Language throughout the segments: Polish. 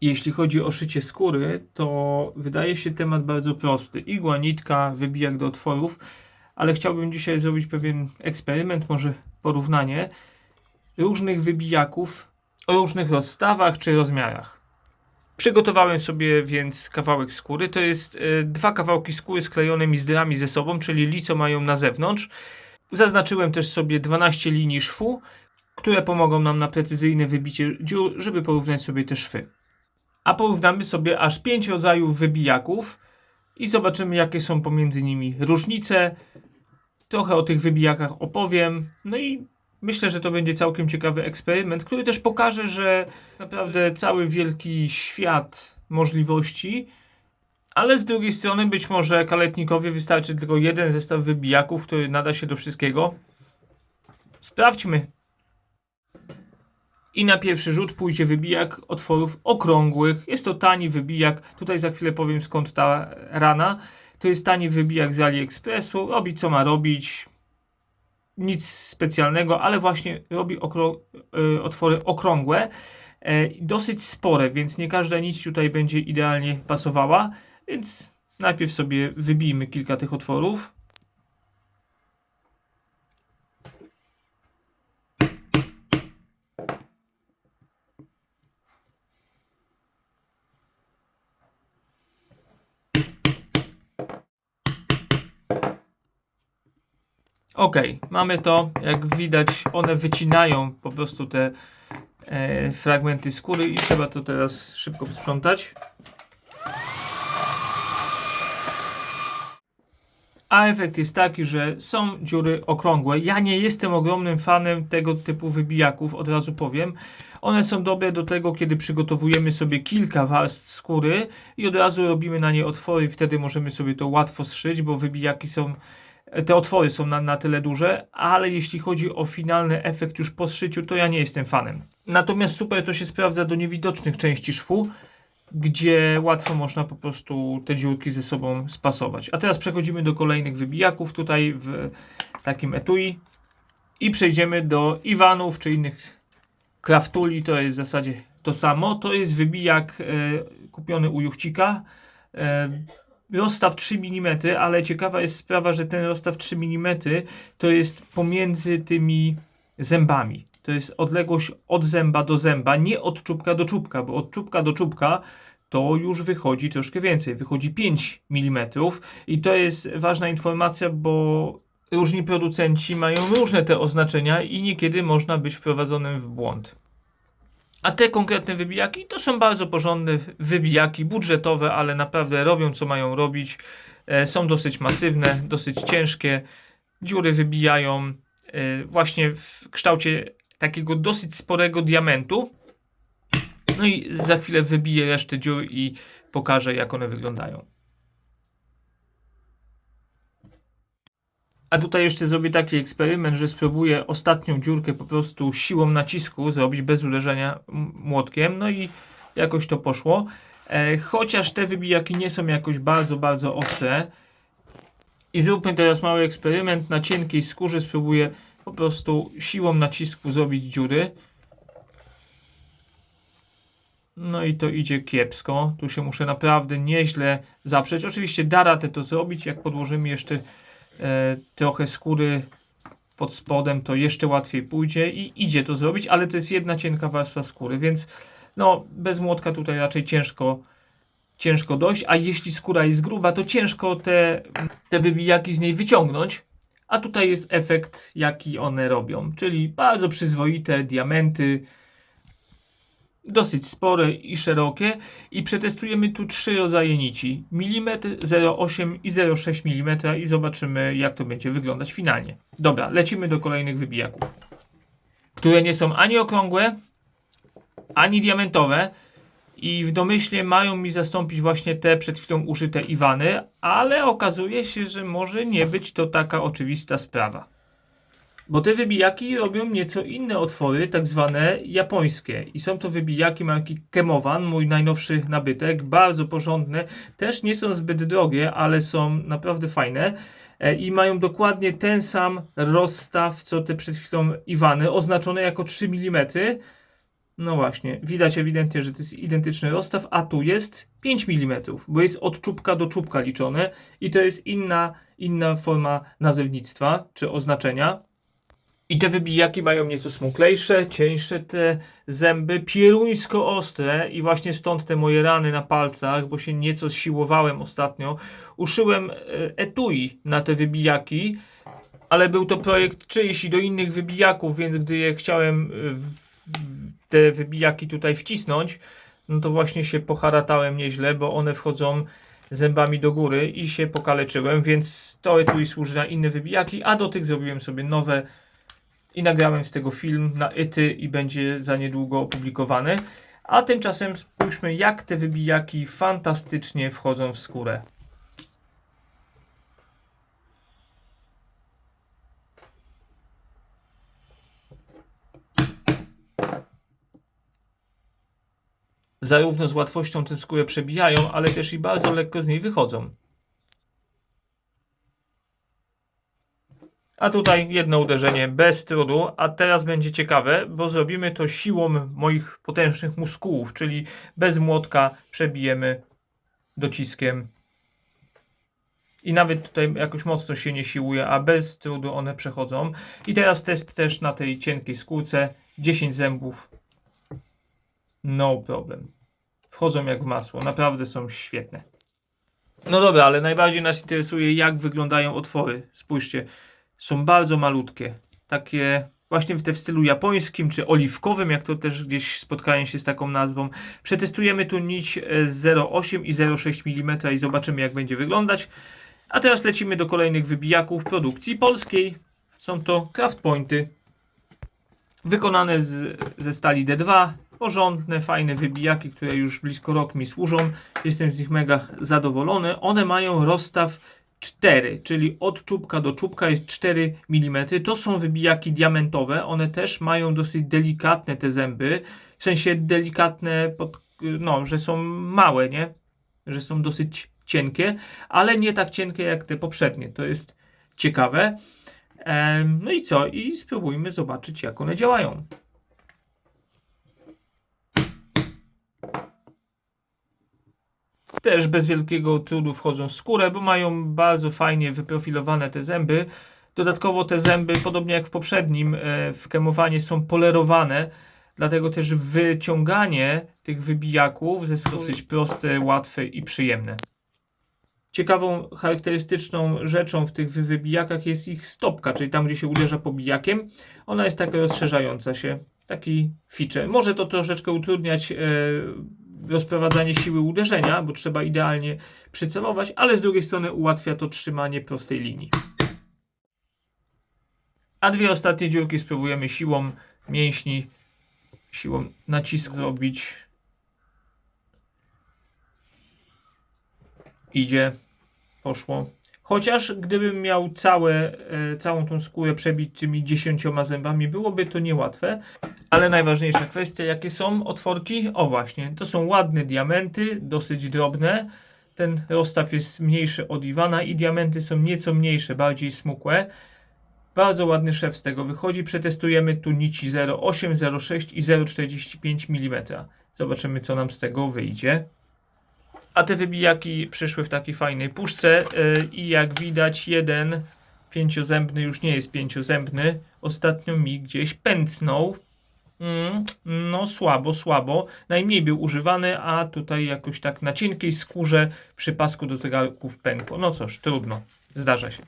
Jeśli chodzi o szycie skóry, to wydaje się temat bardzo prosty. Igła, nitka, wybijak do otworów, ale chciałbym dzisiaj zrobić pewien eksperyment, może porównanie różnych wybijaków o różnych rozstawach czy rozmiarach. Przygotowałem sobie więc kawałek skóry. To jest e, dwa kawałki skóry sklejone mizdrami ze sobą, czyli lico mają na zewnątrz. Zaznaczyłem też sobie 12 linii szwu, które pomogą nam na precyzyjne wybicie dziur, żeby porównać sobie te szwy. A porównamy sobie aż 5 rodzajów wybijaków i zobaczymy, jakie są pomiędzy nimi różnice. Trochę o tych wybijakach opowiem. No i myślę, że to będzie całkiem ciekawy eksperyment, który też pokaże, że naprawdę cały wielki świat możliwości. Ale z drugiej strony, być może kaletnikowi wystarczy tylko jeden zestaw wybijaków, który nada się do wszystkiego. Sprawdźmy. I na pierwszy rzut pójdzie wybijak otworów okrągłych. Jest to tani wybijak. Tutaj za chwilę powiem skąd ta rana. To jest tani wybijak z AliExpressu. Robi co ma robić. Nic specjalnego, ale właśnie robi y, otwory okrągłe. E, dosyć spore, więc nie każda nić tutaj będzie idealnie pasowała. Więc najpierw sobie wybijmy kilka tych otworów. Ok, mamy to. Jak widać, one wycinają po prostu te e, fragmenty skóry i trzeba to teraz szybko posprzątać. A efekt jest taki, że są dziury okrągłe. Ja nie jestem ogromnym fanem tego typu wybijaków, od razu powiem. One są dobre do tego, kiedy przygotowujemy sobie kilka warstw skóry i od razu robimy na nie otwory wtedy możemy sobie to łatwo zszyć, bo wybijaki są te otwory są na, na tyle duże, ale jeśli chodzi o finalny efekt już po zszyciu, to ja nie jestem fanem. Natomiast super to się sprawdza do niewidocznych części szwu, gdzie łatwo można po prostu te dziurki ze sobą spasować. A teraz przechodzimy do kolejnych wybijaków tutaj w takim etui i przejdziemy do Iwanów czy innych kraftuli, to jest w zasadzie to samo. To jest wybijak e, kupiony u Juchcika. E, rozstaw 3 mm, ale ciekawa jest sprawa, że ten rozstaw 3 mm to jest pomiędzy tymi zębami. To jest odległość od zęba do zęba, nie od czubka do czubka, bo od czubka do czubka to już wychodzi troszkę więcej. Wychodzi 5 mm i to jest ważna informacja, bo różni producenci mają różne te oznaczenia i niekiedy można być wprowadzonym w błąd. A te konkretne wybijaki to są bardzo porządne wybijaki, budżetowe, ale naprawdę robią co mają robić. E, są dosyć masywne, dosyć ciężkie. Dziury wybijają e, właśnie w kształcie takiego dosyć sporego diamentu. No i za chwilę wybiję resztę dziur i pokażę jak one wyglądają. A tutaj jeszcze zrobię taki eksperyment, że spróbuję ostatnią dziurkę po prostu siłą nacisku zrobić bez uderzenia młotkiem. No i jakoś to poszło. E, chociaż te wybijaki nie są jakoś bardzo, bardzo ostre. I zróbmy teraz mały eksperyment. Na cienkiej skórze spróbuję po prostu siłą nacisku zrobić dziury. No i to idzie kiepsko. Tu się muszę naprawdę nieźle zaprzeć. Oczywiście da radę to zrobić, jak podłożymy jeszcze trochę skóry pod spodem, to jeszcze łatwiej pójdzie i idzie to zrobić, ale to jest jedna cienka warstwa skóry, więc no bez młotka tutaj raczej ciężko ciężko dojść, a jeśli skóra jest gruba, to ciężko te, te wybijaki z niej wyciągnąć, a tutaj jest efekt, jaki one robią, czyli bardzo przyzwoite diamenty, dosyć spore i szerokie i przetestujemy tu trzy rodzaje nici, milimetr, 0,8 i 0,6 mm i zobaczymy jak to będzie wyglądać finalnie. Dobra, lecimy do kolejnych wybijaków, które nie są ani okrągłe, ani diamentowe i w domyśle mają mi zastąpić właśnie te przed chwilą użyte Iwany, ale okazuje się, że może nie być to taka oczywista sprawa. Bo te wybijaki robią nieco inne otwory, tak zwane japońskie. I są to wybijaki marki Kemowan, mój najnowszy nabytek, bardzo porządne. Też nie są zbyt drogie, ale są naprawdę fajne. E, I mają dokładnie ten sam rozstaw, co te przed chwilą Iwany, oznaczone jako 3 mm. No właśnie, widać ewidentnie, że to jest identyczny rozstaw, a tu jest 5 mm, bo jest od czubka do czubka liczone i to jest inna, inna forma nazewnictwa czy oznaczenia. I te wybijaki mają nieco smuklejsze, cieńsze te zęby, pieruńsko ostre i właśnie stąd te moje rany na palcach, bo się nieco siłowałem ostatnio. Uszyłem e, etui na te wybijaki, ale był to projekt czyjś i do innych wybijaków, więc gdy je chciałem e, te wybijaki tutaj wcisnąć, no to właśnie się poharatałem nieźle, bo one wchodzą zębami do góry i się pokaleczyłem, więc to etui służy na inne wybijaki, a do tych zrobiłem sobie nowe i nagrałem z tego film na Ity i będzie za niedługo opublikowany. A tymczasem spójrzmy, jak te wybijaki fantastycznie wchodzą w skórę. Zarówno z łatwością tę skórę przebijają, ale też i bardzo lekko z niej wychodzą. A tutaj jedno uderzenie bez trudu, a teraz będzie ciekawe, bo zrobimy to siłą moich potężnych muskułów, czyli bez młotka przebijemy dociskiem. I nawet tutaj jakoś mocno się nie siłuje, a bez trudu one przechodzą. I teraz test też na tej cienkiej skórce. 10 zębów. No problem. Wchodzą jak w masło. Naprawdę są świetne. No dobra, ale najbardziej nas interesuje, jak wyglądają otwory. Spójrzcie są bardzo malutkie. Takie właśnie w te w stylu japońskim czy oliwkowym, jak to też gdzieś spotkałem się z taką nazwą. Przetestujemy tu nić e, 0,8 i 0,6 mm i zobaczymy jak będzie wyglądać. A teraz lecimy do kolejnych wybijaków produkcji polskiej. Są to craft pointy wykonane z, ze stali D2. Porządne, fajne wybijaki, które już blisko rok mi służą. Jestem z nich mega zadowolony. One mają rozstaw 4, czyli od czubka do czubka jest 4 mm. To są wybijaki diamentowe. One też mają dosyć delikatne te zęby. W sensie delikatne, pod, no, że są małe, nie? Że są dosyć cienkie, ale nie tak cienkie jak te poprzednie. To jest ciekawe. No i co? I spróbujmy zobaczyć, jak one działają. Też bez wielkiego trudu wchodzą w skórę, bo mają bardzo fajnie wyprofilowane te zęby. Dodatkowo te zęby, podobnie jak w poprzednim, e, w kemowanie są polerowane, dlatego też wyciąganie tych wybijaków jest dosyć proste, łatwe i przyjemne. Ciekawą, charakterystyczną rzeczą w tych wy- wybijakach jest ich stopka, czyli tam, gdzie się uderza pobijakiem. Ona jest taka rozszerzająca się, taki feature. Może to troszeczkę utrudniać e, rozprowadzanie siły uderzenia, bo trzeba idealnie przycelować, ale z drugiej strony ułatwia to trzymanie prostej linii. A dwie ostatnie dziurki spróbujemy siłą mięśni, siłą nacisku zrobić. Idzie, poszło. Chociaż gdybym miał całe, e, całą tą skórę przebić tymi dziesięcioma zębami, byłoby to niełatwe. Ale najważniejsza kwestia, jakie są otworki? O właśnie, to są ładne diamenty, dosyć drobne. Ten rozstaw jest mniejszy od Iwana i diamenty są nieco mniejsze, bardziej smukłe. Bardzo ładny szef z tego wychodzi. Przetestujemy tu nici 0,8, 0,6 i 0,45 mm. Zobaczymy, co nam z tego wyjdzie. A te wybijaki przyszły w takiej fajnej puszce yy, i jak widać jeden pięciozębny już nie jest pięciozębny. Ostatnio mi gdzieś pęcnął. Mm, no słabo, słabo. Najmniej był używany, a tutaj jakoś tak na cienkiej skórze przy pasku do zegarków pękło. No cóż, trudno. Zdarza się.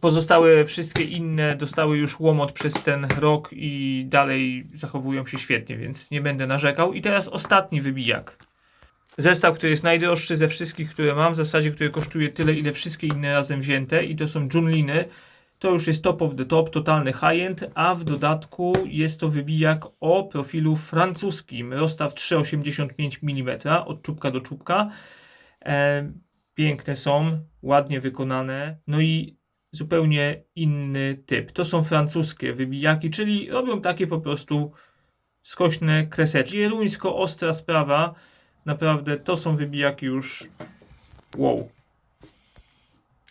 Pozostałe wszystkie inne dostały już łomot przez ten rok i dalej zachowują się świetnie, więc nie będę narzekał. I teraz ostatni wybijak. Zestaw, który jest najdroższy ze wszystkich, które mam, w zasadzie, który kosztuje tyle, ile wszystkie inne razem wzięte i to są Junliny. To już jest top of the top, totalny high-end, a w dodatku jest to wybijak o profilu francuskim. Rozstaw 3,85 mm od czubka do czubka. E, piękne są, ładnie wykonane. No i zupełnie inny typ. To są francuskie wybijaki, czyli robią takie po prostu skośne kreseczki. Jeruńsko ostra sprawa. Naprawdę to są wybijaki już wow.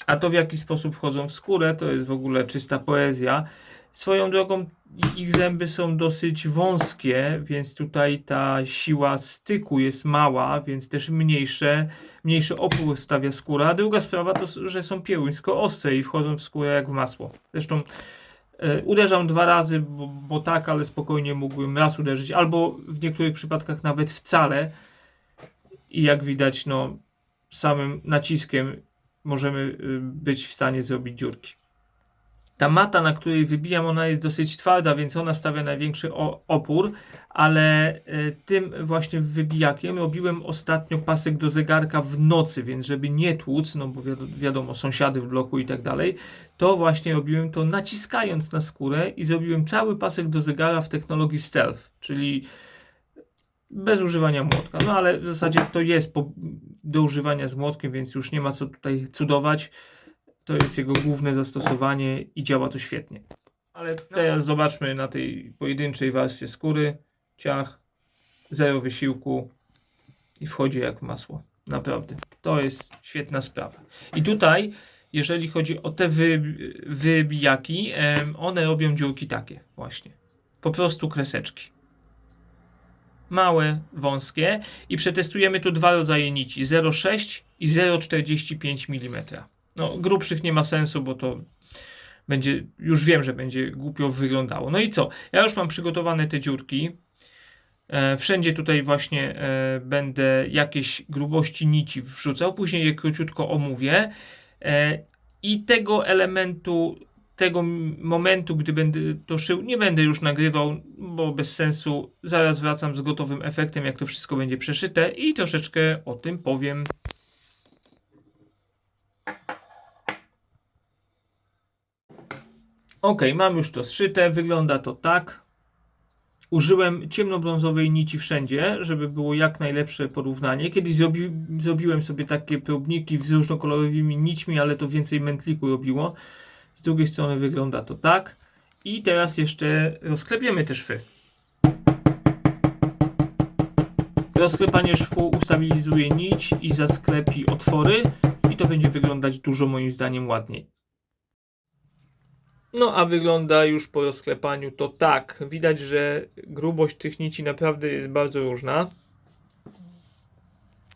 A to w jaki sposób wchodzą w skórę, to jest w ogóle czysta poezja. Swoją drogą ich zęby są dosyć wąskie, więc tutaj ta siła styku jest mała, więc też mniejsze, mniejszy opór stawia skóra. A druga sprawa to, że są pieluńsko ostre i wchodzą w skórę jak w masło. Zresztą e, uderzam dwa razy, bo, bo tak, ale spokojnie mógłbym raz uderzyć, albo w niektórych przypadkach nawet wcale. I jak widać, no samym naciskiem możemy y, być w stanie zrobić dziurki. Ta mata, na której wybijam, ona jest dosyć twarda, więc ona stawia największy opór, ale y, tym właśnie wybijakiem robiłem ostatnio pasek do zegarka w nocy, więc żeby nie tłuc, no bo wiadomo sąsiady w bloku i tak dalej, to właśnie robiłem to naciskając na skórę i zrobiłem cały pasek do zegara w technologii stealth, czyli bez używania młotka. No ale w zasadzie to jest po, do używania z młotkiem, więc już nie ma co tutaj cudować. To jest jego główne zastosowanie i działa to świetnie. Ale teraz zobaczmy na tej pojedynczej warstwie skóry. Ciach, zero wysiłku i wchodzi jak masło. Naprawdę. To jest świetna sprawa. I tutaj, jeżeli chodzi o te wy, wybijaki, one robią dziurki takie właśnie. Po prostu kreseczki małe, wąskie i przetestujemy tu dwa rodzaje nici 0,6 i 0,45 mm. No, grubszych nie ma sensu, bo to będzie, już wiem, że będzie głupio wyglądało. No i co? Ja już mam przygotowane te dziurki. E, wszędzie tutaj właśnie e, będę jakieś grubości nici wrzucał, później je króciutko omówię. E, I tego elementu tego momentu, gdy będę to szył, nie będę już nagrywał, bo bez sensu. Zaraz wracam z gotowym efektem, jak to wszystko będzie przeszyte i troszeczkę o tym powiem. Ok, mam już to zszyte, wygląda to tak. Użyłem ciemnobrązowej nici wszędzie, żeby było jak najlepsze porównanie. Kiedyś zrobi, zrobiłem sobie takie próbniki z różnokolorowymi nićmi, ale to więcej mętliku robiło. Z drugiej strony wygląda to tak. I teraz jeszcze rozklepiemy te szwy. Rozklepanie szwu ustabilizuje nić i zasklepi otwory i to będzie wyglądać dużo moim zdaniem ładniej. No a wygląda już po rozklepaniu to tak. Widać, że grubość tych nici naprawdę jest bardzo różna.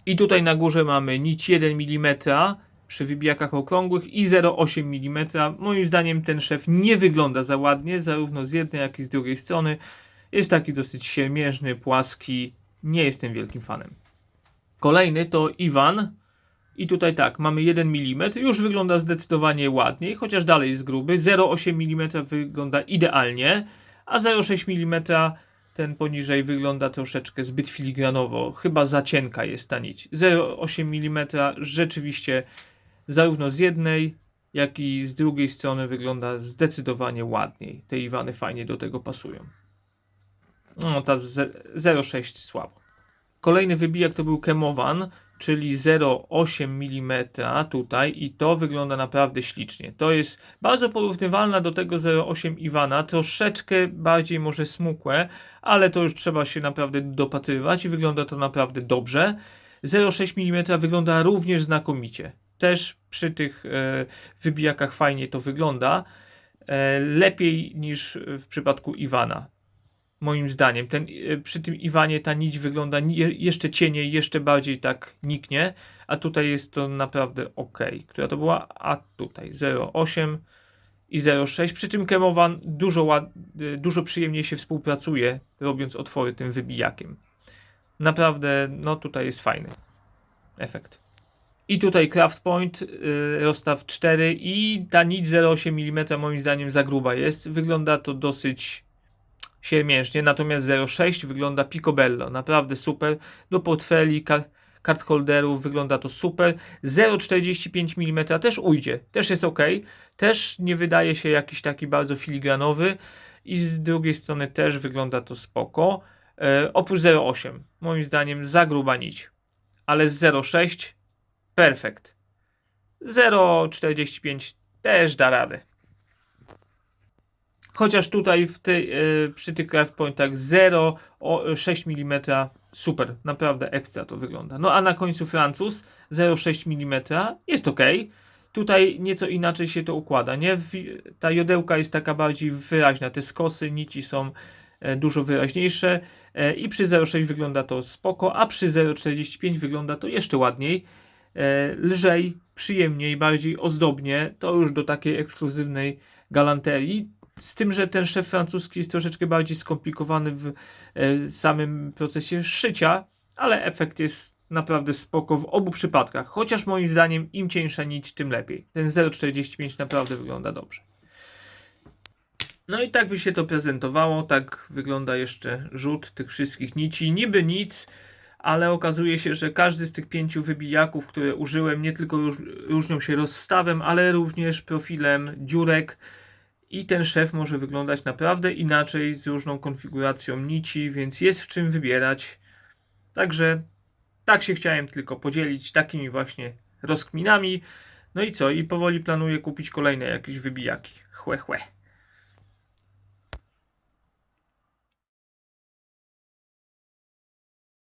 I tutaj na górze mamy nić 1 mm przy wybijakach okrągłych i 0,8 mm. Moim zdaniem ten szef nie wygląda za ładnie, zarówno z jednej, jak i z drugiej strony. Jest taki dosyć siermiężny, płaski. Nie jestem wielkim fanem. Kolejny to Iwan. I tutaj tak, mamy 1 mm. Już wygląda zdecydowanie ładniej, chociaż dalej jest gruby. 0,8 mm wygląda idealnie, a 0,6 mm ten poniżej wygląda troszeczkę zbyt filigranowo. Chyba za cienka jest ta nić. 0,8 mm rzeczywiście zarówno z jednej, jak i z drugiej strony wygląda zdecydowanie ładniej. Te Iwany fajnie do tego pasują. No, ta z- 0,6 słabo. Kolejny wybijak to był Kemowan, czyli 0,8 mm tutaj i to wygląda naprawdę ślicznie. To jest bardzo porównywalna do tego 0,8 Iwana, troszeczkę bardziej może smukłe, ale to już trzeba się naprawdę dopatrywać i wygląda to naprawdę dobrze. 0,6 mm wygląda również znakomicie. Też przy tych e, wybijakach fajnie to wygląda. E, lepiej niż w przypadku Iwana. Moim zdaniem. Ten, e, przy tym Iwanie ta nić wygląda jeszcze cieniej, jeszcze bardziej tak niknie, a tutaj jest to naprawdę ok. Która to była? A tutaj 0,8 i 0,6. Przy czym Kemowan dużo, dużo przyjemniej się współpracuje, robiąc otwory tym wybijakiem. Naprawdę, no tutaj jest fajny efekt. I tutaj Craft Point, yy, rozstaw 4 i ta nić 0,8 mm moim zdaniem za gruba jest. Wygląda to dosyć siermiężnie, natomiast 0,6 wygląda picobello, naprawdę super. Do portfeli, kar kart holderów wygląda to super. 0,45 mm też ujdzie, też jest ok. Też nie wydaje się jakiś taki bardzo filigranowy i z drugiej strony też wygląda to spoko. E, oprócz 0,8 moim zdaniem za gruba nić, ale z 0,6 perfekt. 0,45 też da radę. Chociaż tutaj w tej, e, przy tych craft pointach 0,6 mm super, naprawdę ekstra to wygląda. No a na końcu Francuz 0,6 mm jest ok. Tutaj nieco inaczej się to układa, nie? Ta jodełka jest taka bardziej wyraźna, te skosy, nici są e, dużo wyraźniejsze e, i przy 0,6 wygląda to spoko, a przy 0,45 wygląda to jeszcze ładniej, lżej, przyjemniej, bardziej ozdobnie, to już do takiej ekskluzywnej galanterii. Z tym, że ten szef francuski jest troszeczkę bardziej skomplikowany w e, samym procesie szycia, ale efekt jest naprawdę spoko w obu przypadkach. Chociaż moim zdaniem im cieńsza nić, tym lepiej. Ten 0,45 naprawdę wygląda dobrze. No i tak by się to prezentowało. Tak wygląda jeszcze rzut tych wszystkich nici. Niby nic, ale okazuje się, że każdy z tych pięciu wybijaków, które użyłem, nie tylko róż, różnią się rozstawem, ale również profilem dziurek. I ten szef może wyglądać naprawdę inaczej, z różną konfiguracją nici, więc jest w czym wybierać. Także tak się chciałem tylko podzielić takimi właśnie rozkminami. No i co? I powoli planuję kupić kolejne jakieś wybijaki. Chłe, chłe.